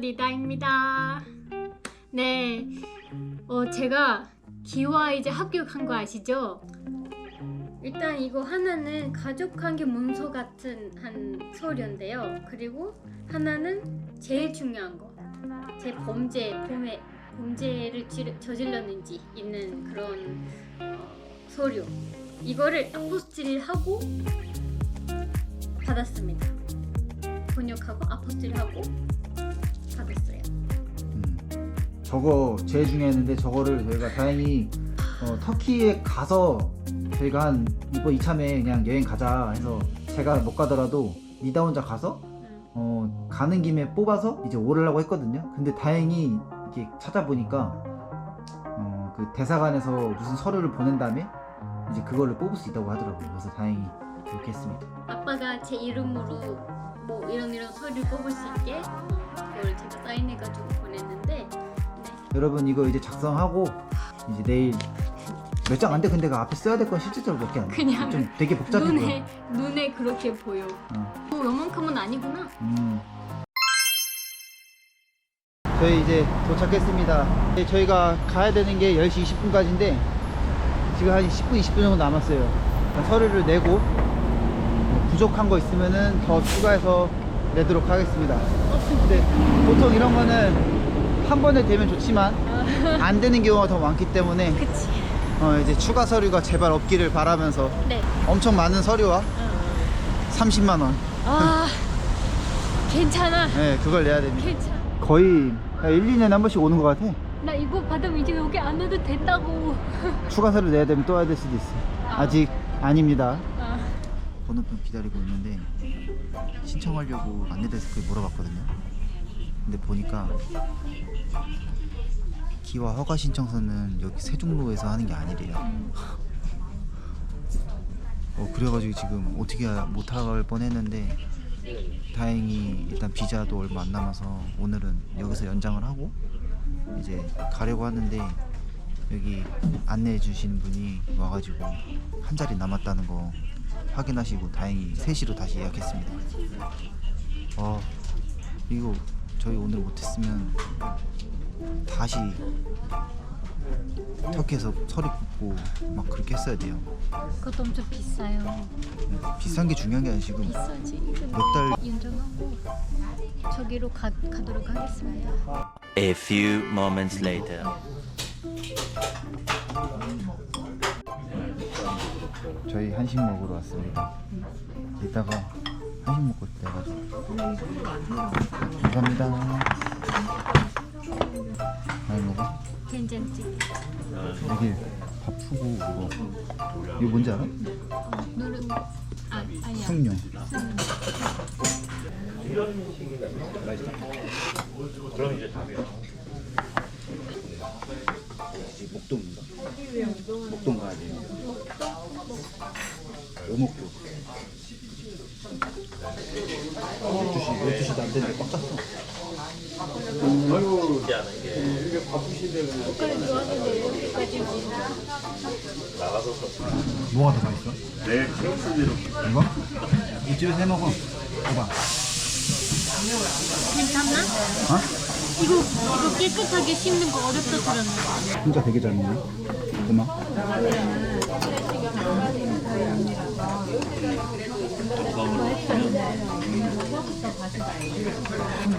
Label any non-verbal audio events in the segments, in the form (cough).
리다입니다. 네, 어, 제가 기와 이제 합격한 거 아시죠? 일단 이거 하나는 가족관계 문서 같은 한 서류인데요. 그리고 하나는 제일 중요한 거, 제 범죄, 범죄, 범죄를 지- 저질렀는지 있는 그런 어, 서류. 이거를 아포스틸 하고 받았습니다. 번역하고 아포스틸 하고 받았어요. 음. 저거 제일 중요했는데 저거를 저희가 다행히 어, 터키에 가서 저희가 한 이번 이참에 그냥 여행 가자 해서 제가 못 가더라도 리다 혼자 가서 음. 어, 가는 김에 뽑아서 이제 오르려고 했거든요. 근데 다행히 이렇게 찾아보니까 어, 그 대사관에서 무슨 서류를 보낸 다음에 이제 그거를 뽑을 수 있다고 하더라고요. 그래서 다행히 그렇게 했습니다. 아빠가 제 이름으로 뭐 이런 이런 서류 뽑을 수 있게 어, 그걸 제가 사인해가지고 보냈는데 네. 여러분 이거 이제 작성하고 이제 내일 몇 장 안 돼. 근데 그 앞에 써야 될 건 실질적으로 몇개 안 돼. 그냥 좀 되게 복잡해 보여. 눈에 눈에 그렇게 보여. 어. 뭐 요만큼은 아니구나. 음. 저희 이제 도착했습니다. 네, 저희가 가야 되는 게 10시 20분까지인데 지금 한 10분, 20분 정도 남았어요. 서류를 내고 뭐 부족한 거 있으면은 더 추가해서 내도록 하겠습니다. 근데 보통 이런 거는 한 번에 되면 좋지만 안 되는 경우가 더 많기 때문에 그치. 어, 이제 추가 서류가 제발 없기를 바라면서 네. 엄청 많은 서류와 어. 30만 원, 아 괜찮아. 네, 그걸 내야 됩니다. 괜찮아. 거의 1, 2년에 한 번씩 오는 것 같아. 나 이거 받으면 이제 여기 안 와도 된다고. (laughs) 추가 서류 내야 되면 또 와야 될 수도 있어. 아직 아닙니다. 아, 번호표 기다리고 있는데 신청하려고 안내데스크에 물어봤거든요. 근데 보니까 기와 허가 신청서는 여기 세종로에서 하는 게 아니래요. 음. 어 그래가지고 지금 어떻게 못할 뻔했는데 다행히 일단 비자도 얼마 안 남아서 오늘은 여기서 연장을 하고 이제 가려고 하는데 여기 안내해 주시는 분이 와가지고 한 자리 남았다는 거 확인하시고 다행히 3시로 다시 예약했습니다. 아 이거 저희 오늘 못했으면 다시 터키에서 서류 뽑고 막 그렇게 했어야 돼요. 그것도 엄청 비싸요. 비싼 게 중요한 게 아니라 지금 비싸지. 몇달 인정하고 저기로 가, 가도록 하겠습니다. A few moments later. 저희 한식 먹으러 왔습니다. 이따가 한식 먹고 있대가지고 감사합니다. 많이 먹어? 된장찌개. 여기 밥 푸고 이거 이거 뭔지 알아? 누룽. 아 아니야. 숭늉. 목동인가? 목동 가야 돼요. 오목교. 12시, 12시도 안 되는데 꽉 찼어. 뭐가 더 맛있어? 내일 킹스대로 이거? 이 집에서 해 먹어. 봐봐. 괜찮나? 어? 이거 이거 깨끗하게 씻는 거 어렵다 들었는데. 진짜 되게 잘 먹네. 고마.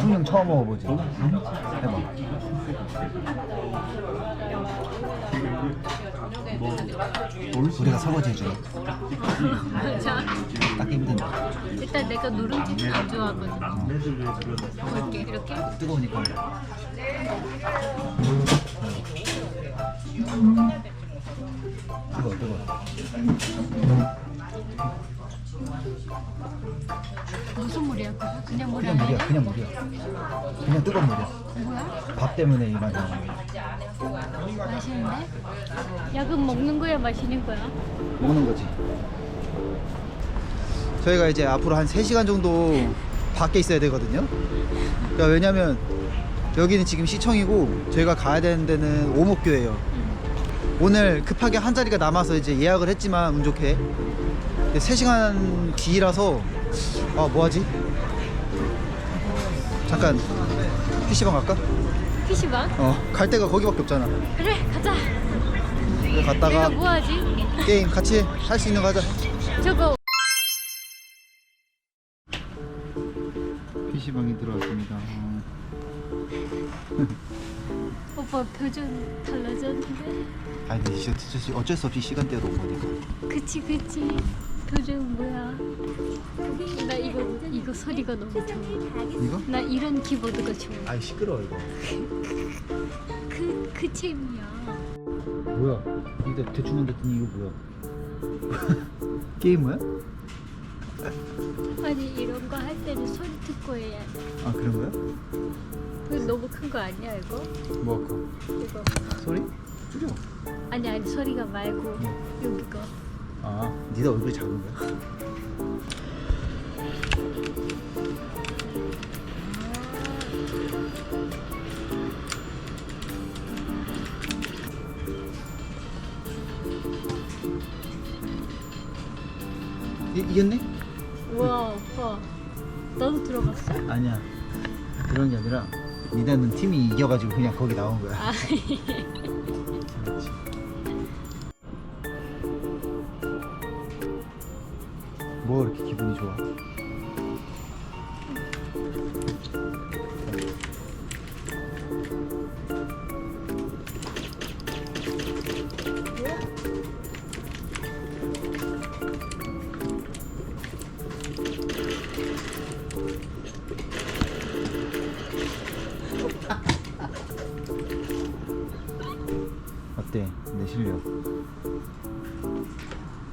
숭늉 처음 먹어보지. 해봐. 우리가 설거지. 자, 딱 힘든데. 일단 내가 누룽지 안 좋아하거든. 볼게 이렇게. 뜨거우니까. 뜨거, 뜨거. 무슨 물이야? 그거? 그냥 물이 그냥? 물이야, 그냥 물이야. 그냥 뜨거운 물이야. 뭐야? 밥 때문에 이 맛이 나는 거야. 맛있는데? 약은 먹는 거야, 마시는 거야? 먹는 거지. 저희가 이제 앞으로 한 3시간 정도 밖에 있어야 되거든요. 그러니까 왜냐면 여기는 지금 시청이고 저희가 가야 되는 데는 오목교예요. 오늘 급하게 한 자리가 남아서 이제 예약을 했지만 운 좋게 3시간 뒤라서 아 뭐하지? 잠깐 PC방 갈까? PC방? 어, 갈 데가 거기밖에 없잖아. 그래 가자 그래, 내가 갔다가 뭐하지? 게임 같이 할 수 있는 거 하자. 저거 PC방에 들어왔습니다. (laughs) 어. 오빠 표정 달라졌는데 아, 근데 진짜, 진짜 어쩔 수 없이 시간대로 온 거니까. 그치 그치 표정 뭐야 나 이거 이거 소리가 너무 좋아 이거? 나 이런 키보드가 좋아 아이 시끄러워 이거. (laughs) 그, 그 재미야 뭐야? 이거 대충 만졌더니 이거 뭐야? (laughs) 게임 뭐야? 아니 이런 거 할 때는 소리 듣고 해야 돼 아 그런 거야? 그거 너무 큰 거 아니야 이거? 뭐 아까 이거 소리? 줄여. 아니 아니 소리가 말고 응. 여기 거 아, 네가 얼굴이 작은 거야? 이, 이겼네? 우와 오빠 너도 들어갔어? 아니야 그런 게 아니라 니네는 팀이 이겨가지고 그냥 거기 나온 거야 아 그렇지. 뭐 이렇게 기분이 좋아? 어때 내 실력?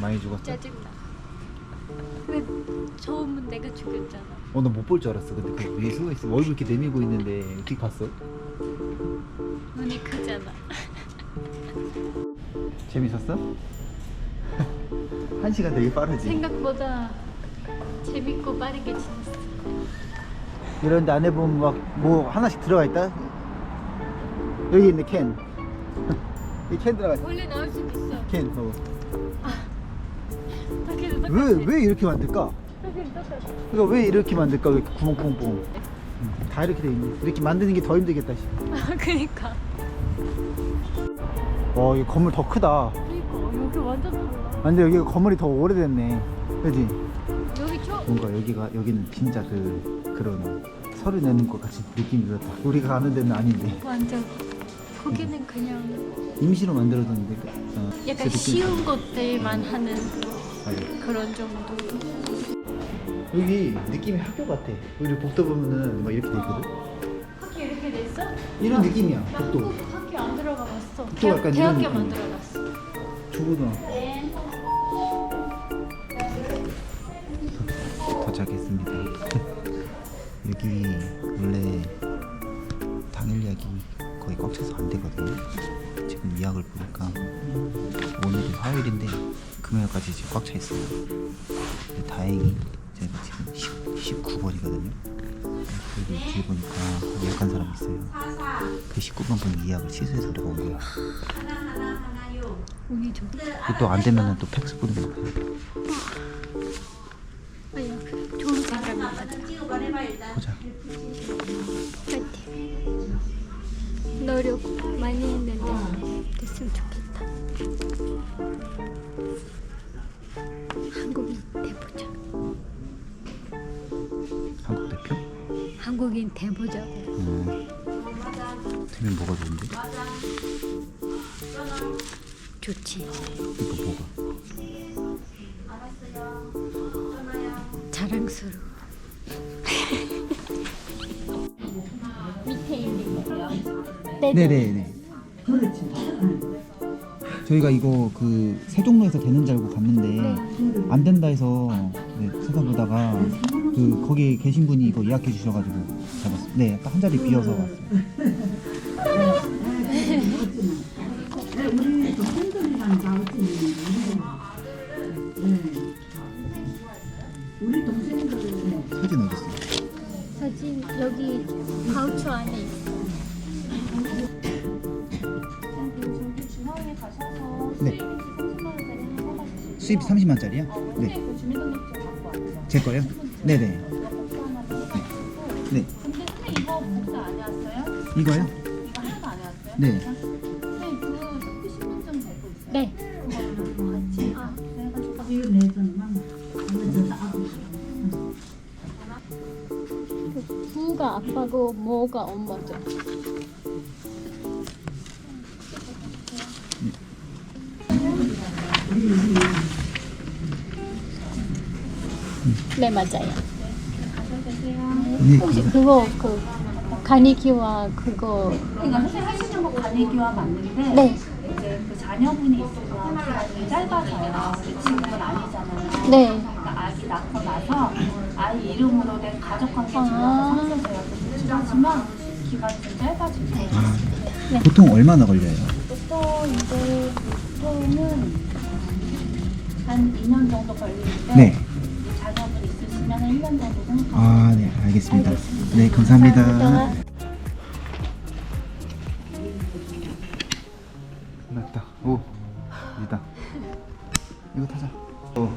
많이 죽었어? 짜증나 왜 처음은 내가 죽였잖아 어 나 못 볼 줄 알았어 근데 그 위에 숨어 있어 얼굴 이렇게 내밀고 있는데 어떻게 봤어? 눈이 크잖아 (laughs) 재밌었어? (laughs) 한 시간 되게 빠르지? 생각보다 재밌고 빠르게 지냈어 이런데 안에 보면 막 뭐 하나씩 들어가 있다? 여기 있네 캔. 이 캔 들어가. 원래 나올 수도 있어 캔. 어. 밖에도 똑같아 왜, 왜 이렇게 만들까? 똑같아 그러니까 왜 이렇게 만들까? 왜 이렇게 구멍 뽕뽕. 응, 다 이렇게 돼 있네. 이렇게 만드는 게 더 힘들겠다. 씨. 아 그니까 와, 이 건물 더 크다. 그니까 여기 완전 달라 아, 근데 여기 건물이 더 오래됐네. 그지? 여기 저 뭔가 여기가 여기는 진짜 그 그런 서류 내는 것 같이 느낌이 들었다. 우리가 가는 데는 아닌데 완전 거기는 그냥 임시로 만들어뒀는데. 그- 어, 약간 그 느낌. 쉬운 것들만 하는 맞아. 그런 정도 여기 느낌이 학교 같아. 우리 복도 보면은 막 이렇게 돼 있거든. 학교 이렇게 됐어? 이런 느낌이야. 나 복도. 한국 학교 안 들어가 봤어 복도 대학, 약간 이런 대학교만 느낌. 들어갔어 초고등학교. 네 도착했습니다. (laughs) 여기 원래 차서 안 되거든요. 지금 예약을 보니까 오늘이 화요일인데 금요일까지 지금 꽉 차 있어요. 근데 다행히 제가 지금 10, 19번이거든요. 여기 뒤에 보니까 예약한 사람 있어요. 그 19번 분이 예약을 취소해서 우리가 온 거야. 운이 좋아 또안 되면은 또 팩스 보는. 아야 좋은 생각만 가자 보자. 노력 많이 했는데 됐으면 좋겠다 한국인 돼보자 한국 대표? 한국인 돼보자고 음. 되면 뭐가 좋은데? 좋지 이거 뭐가? 자랑스러워 (laughs) 밑에 있는 거요? 네네네. 저희가 이거 그 세종로에서 되는 줄 알고 갔는데 안 된다 해서 네, 찾아보다가 그 거기 계신 분이 이거 예약해 주셔가지고 잡았어요. 네, 딱 한 자리 비어서 왔어요. 사진 안에 있어 네. 수입 30만 짜리야? 네. 제 거요? 네네. 네. 근데 이거 복사 안 해왔어요? 이거요? 이거 하나도 안 해왔어요? 네. 선생님 그거 조금 신분증 있어요? 네. 아빠고 모가 엄마죠. 네 맞아요. 네. 혹시 그거 그 간이기와 그거 그러니까 선생님 하시는 거 간이기와 맞는데 네. 이제 그 자녀분이 기간이 짧아져요. 근데 지금은 아니잖아요. 네. 그러니까 아기 낳고 나서 아이 이름으로 된 가족관계 아. 증명서 필요하지만 기간이 좀 거예요. 아, 보통 얼마나 걸려요? 보통 이제 보통은 한 2년 정도 걸리는데 네. 이 자녀분 있으시면 1년 정도는 아, 네, 알겠습니다. 네, 감사합니다. 감사합니다. 났다. 오, 이다. 이거 타자. 어,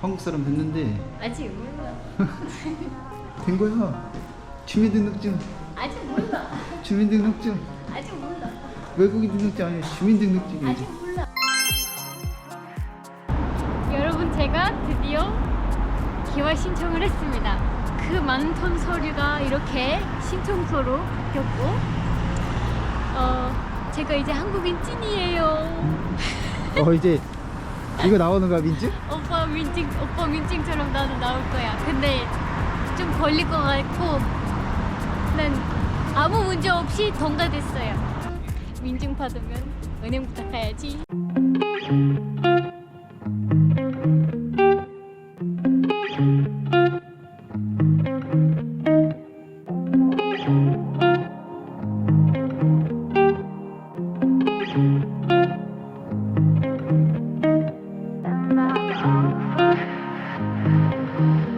한국 사람 됐는데 아직 몰라. (laughs) 된 거야. 주민등록증, 아직 몰라. 주민등록증. 아직 몰라. 외국인 등록증 아니야, 주민등록증이지. 아직 몰라. 여러분 제가 드디어 기화 신청을 했습니다. 그 많던 서류가 이렇게 신청서로 바뀌었고 어 제가 이제 한국인 찐이에요. 어, 이제 이거 나오는 거야, 민증? 오빠 민증 오빠 민증처럼 나도 나올 거야. 근데 좀 걸릴 것 같고 난 아무 문제 없이 통과됐어요. 민증 받으면 은행부터 가야지.